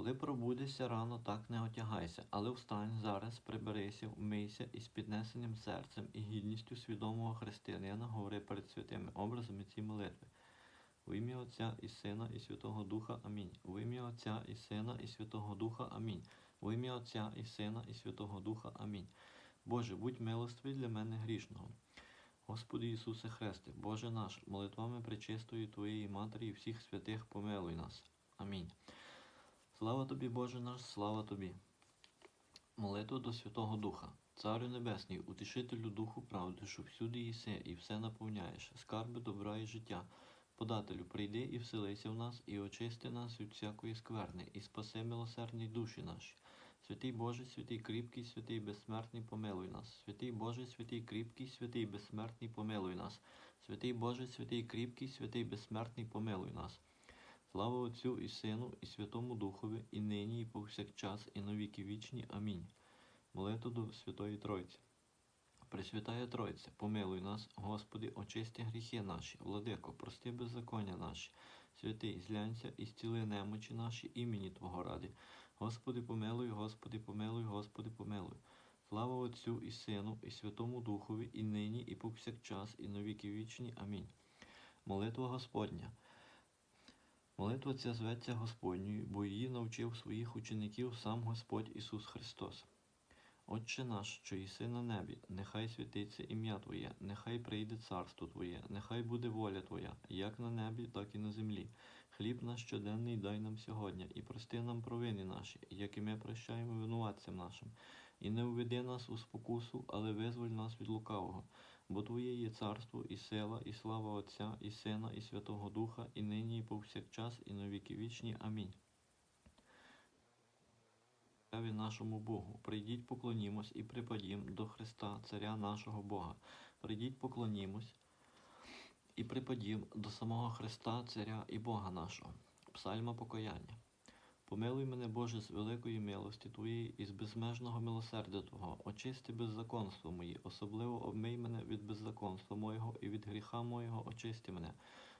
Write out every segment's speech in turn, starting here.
Коли пробудешся рано, так не отягайся, але встань зараз, приберися, вмийся і з піднесеним серцем і гідністю свідомого християнина говори перед святими образами ці молитви. В ім'я Отця і Сина, і Святого Духа. Амінь. В ім'я Отця і Сина, і Святого Духа. Амінь. В ім'я Отця і Сина, і Святого Духа. Амінь. Боже, будь милостивий для мене грішного. Господи Ісусе Христе, Боже наш, молитвами пречистої Твоєї Матері і всіх святих помилуй нас. Амінь. Слава тобі, Боже наш, слава тобі. Молитва до Святого Духа, Царю Небесний, утішителю Духу правди, що всюди єси і все наповняєш, скарби добра і життя. Подателю, прийди і вселися в нас, і очисти нас від всякої скверни, і спаси милосердні душі наші. Святий Боже, святий кріпкий, святий безсмертний, помилуй нас. Святий Боже, святий кріпкий, святий безсмертний, помилуй нас. Святий Боже, святий кріпкий, святий безсмертний, помилуй нас. Слава Отцю і Сину, і Святому Духові, і нині, і повсякчас, і на віки вічні. Амінь. Молитва до Святої Тройці. Пресвятая Тройця, помилуй нас, Господи, очисти гріхи наші, владико, прости беззаконня наші, святий, зглянься і зціли немочі наші імені Твого ради. Господи, помилуй, Господи, помилуй, Господи, помилуй. Слава Отцю і Сину, і Святому Духові, і нині, і повсякчас, і на віки вічні. Амінь. Молитва Господня. Молитва ця зветься Господньою, бо її навчив своїх учеників сам Господь Ісус Христос. Отче наш, що єси на небі, нехай святиться ім'я Твоє, нехай прийде царство Твоє, нехай буде воля Твоя, як на небі, так і на землі. Хліб наш щоденний дай нам сьогодні, і прости нам провини наші, як і ми прощаємо винуватцям нашим. І не введи нас у спокусу, але визволь нас від лукавого. Бо Твоє є царство, і сила, і слава Отця, і Сина, і Святого Духа, і нині, і повсякчас, і на віки вічні. Амінь. Нашому Богу, прийдіть поклонімось і припадім до Христа, Царя нашого Бога. Прийдіть поклонімось і припадім до самого Христа, Царя і Бога нашого. Псальма покаяння. Помилуй мене, Боже, з великої милості Твоєї і з безмежного милосердя Твого, очисти беззаконство мої, особливо обмий мене від беззаконства моєго і від гріха моєго очисти мене,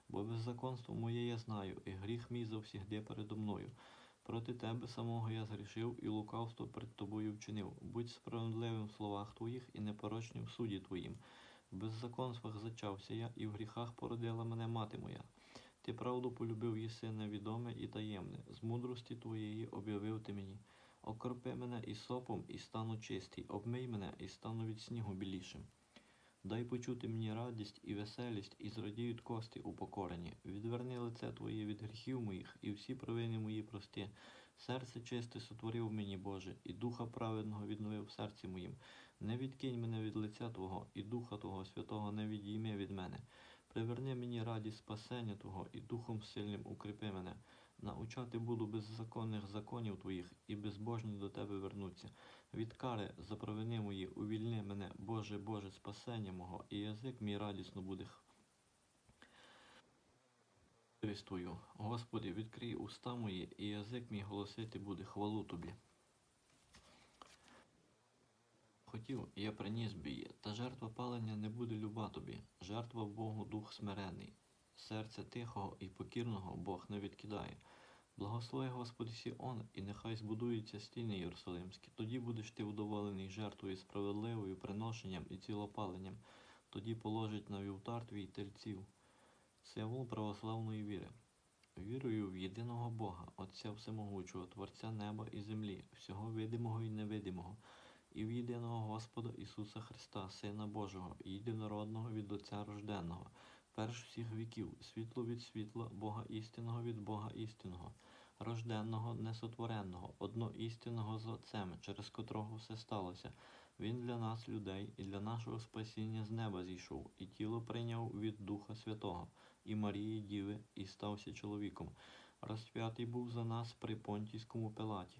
бо беззаконство моє я знаю, і гріх мій завсігди передо мною. Проти тебе самого я згрішив і лукавство перед тобою вчинив. Будь справедливим в словах твоїх і непорочним в суді твоїм. В беззаконствах зачався я, і в гріхах породила мене мати моя. Ти правду полюбив єси невідоме і таємне, з мудрості твоєї об'явив ти мені. Окропи мене і сопом, і стану чистий, обмий мене і стану від снігу білішим. Дай почути мені радість і веселість, і зрадіють кості упокорені. Відверни лице Твоє від гріхів моїх, і всі провини мої прости. Серце чисте сотворив мені, Боже, і духа праведного відновив в серці моїм. Не відкинь мене від лиця Твого, і Духа Твого Святого не відійми від мене. Приверни мені радість спасення Твого, і Духом сильним укріпи мене. Научати буду беззаконних законів Твоїх, і безбожні до Тебе вернуться. Від кари за провини мої увільни мене, Боже, Боже, спасення мого, і язик мій радісно буде Твою. Господи, відкрий уста мої, і язик мій голосити буде хвалу Тобі. Хотів, я приніс би її, та жертва палення не буде люба тобі, жертва Богу дух смирений, серця тихого і покірного Бог не відкидає. Благослови Господи Сіон, і нехай збудуються стіни Єрусалимські. Тоді будеш ти вдоволений жертвою справедливою, приношенням і цілопаленням. Тоді положить на вівтар твій тельців, символ православної віри. Вірую в єдиного Бога, Отця Всемогучого, Творця неба і землі, всього видимого і невидимого, і в єдиного Господа Ісуса Христа, Сина Божого, єдинородного від Отця рожденного, перш всіх віків, світло від світла, Бога істинного від Бога істинного, рожденного, несотвореного, одноістинного з Отцем, через котрого все сталося. Він для нас, людей, і для нашого спасіння з неба зійшов, і тіло прийняв від Духа Святого, і Марії Діви, і стався чоловіком. Розп'ятий був за нас при Понтійському пилаті.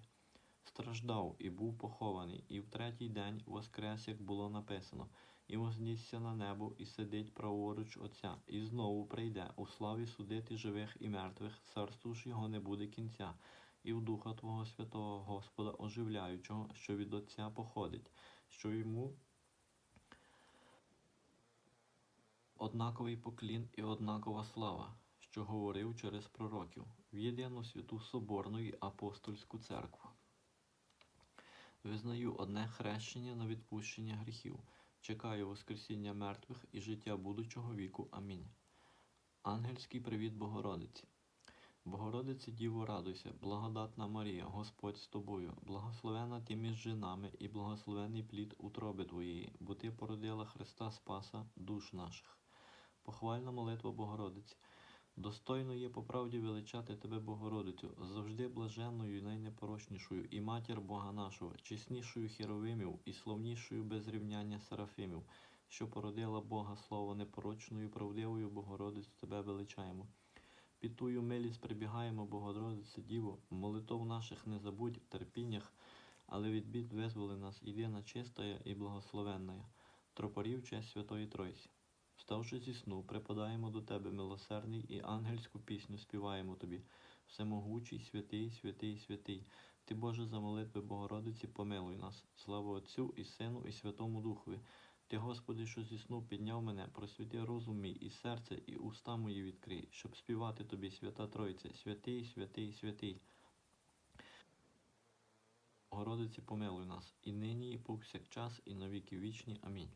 Страждав і був похований, і в третій день воскрес, як було написано, і вознісся на небо, і сидить праворуч Отця, і знову прийде у славі судити живих і мертвих, царству ж його не буде кінця, і в Духа Твого Святого Господа оживляючого, що від Отця походить, що йому однаковий поклін і однакова слава, що говорив через пророків. в єдину святу Соборну і апостольську церкву. Визнаю одне хрещення на відпущення гріхів. Чекаю Воскресіння мертвих і життя будучого віку. Амінь. Ангельський привіт Богородиці. Богородице Діво, радуйся, благодатна Марія, Господь з тобою, благословена ти між жінами і благословений плід утроби твоєї, бо ти породила Христа Спаса душ наших. Похвальна молитва Богородиці. Достойно є по правді величати тебе, Богородицю, завжди блаженною і найнепорочнішою, і матір Бога нашого, чеснішою херовимів і славнішою без рівняння серафимів, що породила Бога Слово непорочною, правдивою Богородицю тебе величаємо. Під тую милість прибігаємо, Богородице Діво, молитов наших не забудь в терпіннях, але від бід визволи нас, єдина чистая і благословенная, тропарів честь Святої Тройці. Вставши зі сну, припадаємо до Тебе, милосердний, і ангельську пісню співаємо Тобі. Всемогучий, святий, святий, святий. Ти, Боже, за молитви Богородиці, помилуй нас. Слава Отцю і Сину, і Святому Духові. Ти, Господи, що зі сну підняв мене, просвіти розум мій і серце, і уста мої відкрий, щоб співати Тобі, свята Тройце, святий, святий, святий. Богородиці, помилуй нас, і нині, і повсякчас, і навіки вічні. Амінь.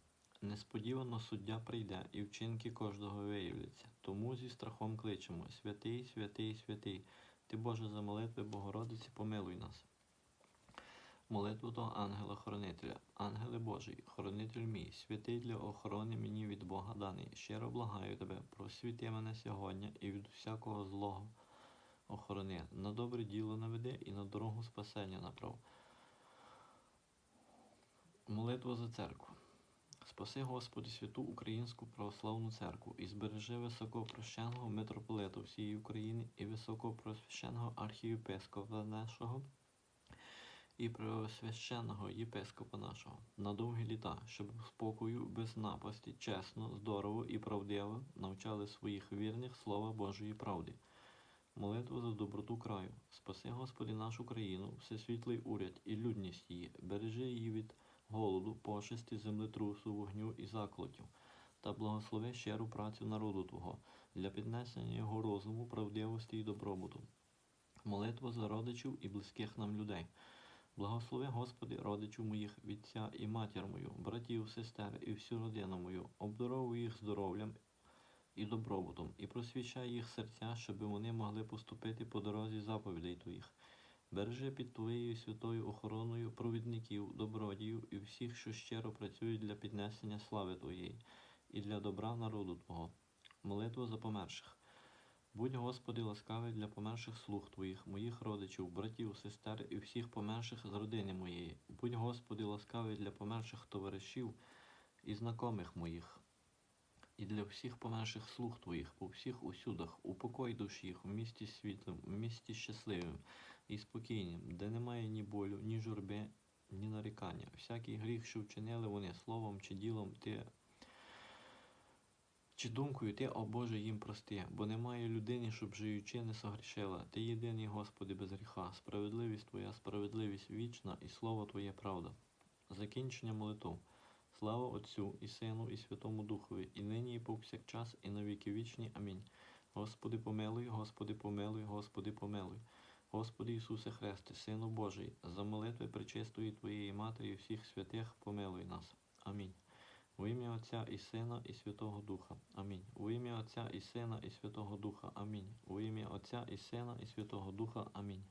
Несподівано суддя прийде, і вчинки кожного виявляться. Тому зі страхом кличемо: Святий, святий, святий. Ти, Боже, за молитви Богородиці, помилуй нас. Молитву до ангела-хоронителя. Ангеле Божий, хоронитель мій, святий для охорони мені від Бога даний. Щиро благаю тебе, просвіти мене сьогодні і від всякого злого охорони. На добре діло наведи і на дорогу спасення направ. Молитва за церкву. Спаси, Господи, святу Українську православну церкву і збережи високопрощеного митрополита всієї України і високопросвященого архієпископа нашого і преосвященого єпископа нашого на довгі літа, щоб в спокою, без напасті, чесно, здорово і правдиво навчали своїх вірних слова Божої правди. Молитва за доброту краю. Спаси, Господи, нашу країну, всесвітлий уряд і людність її, бережи її від голоду, пошесті, землетрусу, вогню і закликів, та благослови щиру працю народу Твого для піднесення його розуму, правдивості і добробуту. Молитва за родичів і близьких нам людей. Благослови, Господи, родичів моїх, відця і матір мою, братів, сестер і всю родину мою, обдаровуй їх здоров'ям і добробутом, і просвіщай їх серця, щоб вони могли поступити по дорозі заповідей Твоїх. Бережи під Твоєю святою охороною провідників, добродіїв і всіх, що щиро працюють для піднесення слави Твоєї і для добра народу Твого. Молитва за померших. Будь, Господи, ласкавий для померших слуг Твоїх, моїх родичів, братів, сестер і всіх померших з родини моєї. Будь, Господи, ласкавий для померших товаришів і знайомих моїх, і для всіх померших слуг Твоїх по всіх усюдах, упокой душ їх в місті світлим, в місті щасливим і спокійним, де немає ні болю, ні журби, ні нарікання. Всякий гріх, що вчинили вони словом чи ділом, ти чи думкою ти, о Боже, їм прости, бо немає людини, щоб живучи не согрішила. Ти єдиний, Господи, без гріха, справедливість Твоя, справедливість вічна, і слово Твоє правда. Закінчення молитв. Слава Отцю і Сину, і Святому Духові, і нині, і повсякчас, і на віки вічні. Амінь. Господи, помилуй, Господи, помилуй, Господи, помилуй. Господи Ісусе Христе, Сину Божий, за молитви причистої Твоєї Матері і всіх святих, помилуй нас. Амінь. У ім'я Отця і Сина, і Святого Духа. Амінь. У ім'я Отця і Сина, і Святого Духа. Амінь. У ім'я Отця і Сина, і Святого Духа. Амінь.